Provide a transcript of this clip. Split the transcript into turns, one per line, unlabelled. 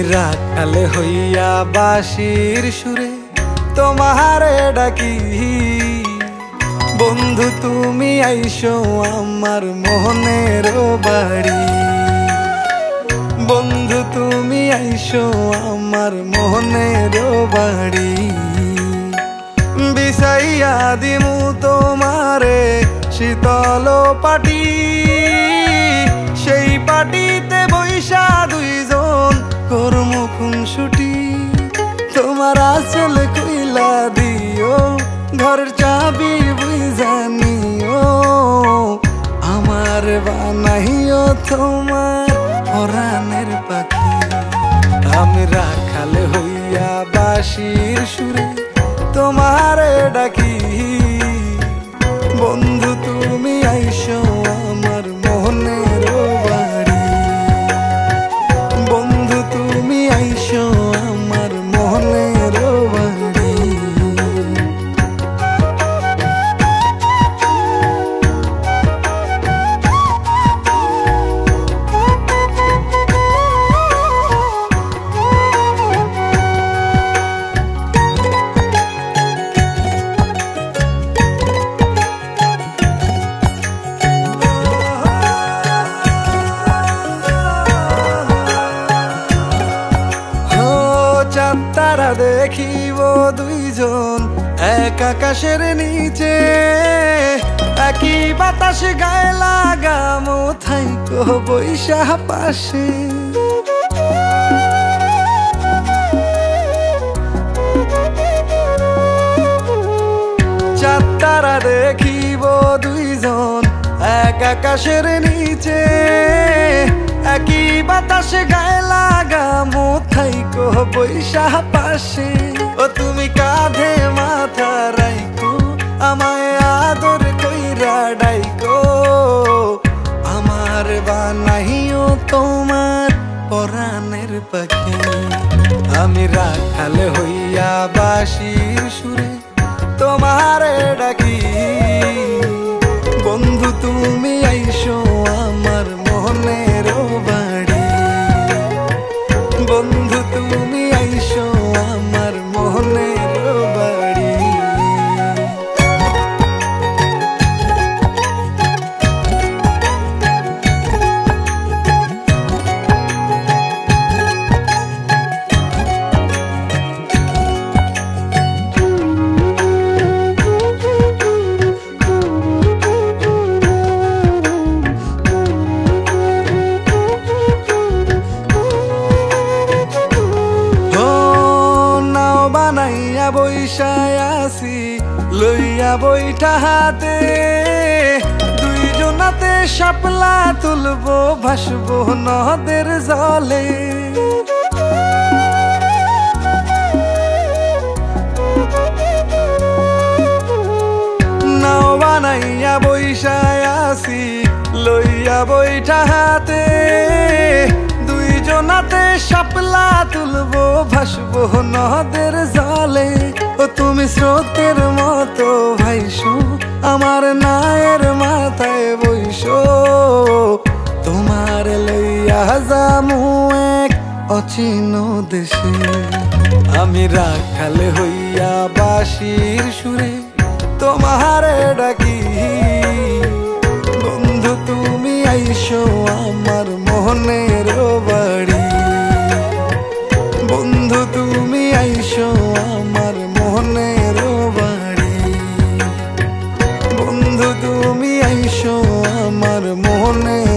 রাখালে হইয়া বাসির সুরে তোমারে ডাকি। বন্ধু, তুমি আইসো আমার মোহনের বাড়ি। বন্ধু, তুমি আইসো আমার মোহনের বাড়ি। বিষাইয়া দিমু তোমারে শীতল পাটি। কর্ম খুনসুটি তোমার আসল কইলা দিও, ঘরের চাবি বুঝানিও আমার বানাইও তোমার পরাণের পাখি। আমি রাখাল হইয়া বাসির সুরে তোমারে ডাকি। বন্ধু, তুমি দেখিব দুইজন, এক আকাশের নিচে, একই বাতাস গায়ে লাগামো, থাইকো বৈশাখ পাশে তারা দেখিব দুইজন, এক আকাশের নিচে একই বাতাসে গায়ে লাগা মোথাইকো বৈশাখ পাশে। ও তুমি কাঁধে মাথা রাইকো আমায় আদর কইরা ডাইকো আমার বানাইও তোমার পরাণের পাখি। আমি রাখাল হইয়া বাসির সুরে তোমারে ডাকি। বন্ধু, তুমি আসি লইয়া বইটা হাতে। দুইজনাতে শাপলা তুলবো, ভাসবো নদের জলে। নাও বানাইয়া বৈশায় লইয়া বইটা হাতে। দুইজনাতে শাপলা তুলবো, ভাসবো নদের স্রোতের মতো ভাইসো, আমার নায়ের মাথায় বইসো। তোমার লইয়া যামু এক অচিন দেশে। আমি রাখাল হইয়া বাসির সুরে তোমারে ডাকি। বন্ধু, তুমি আইসো আমার মনে poner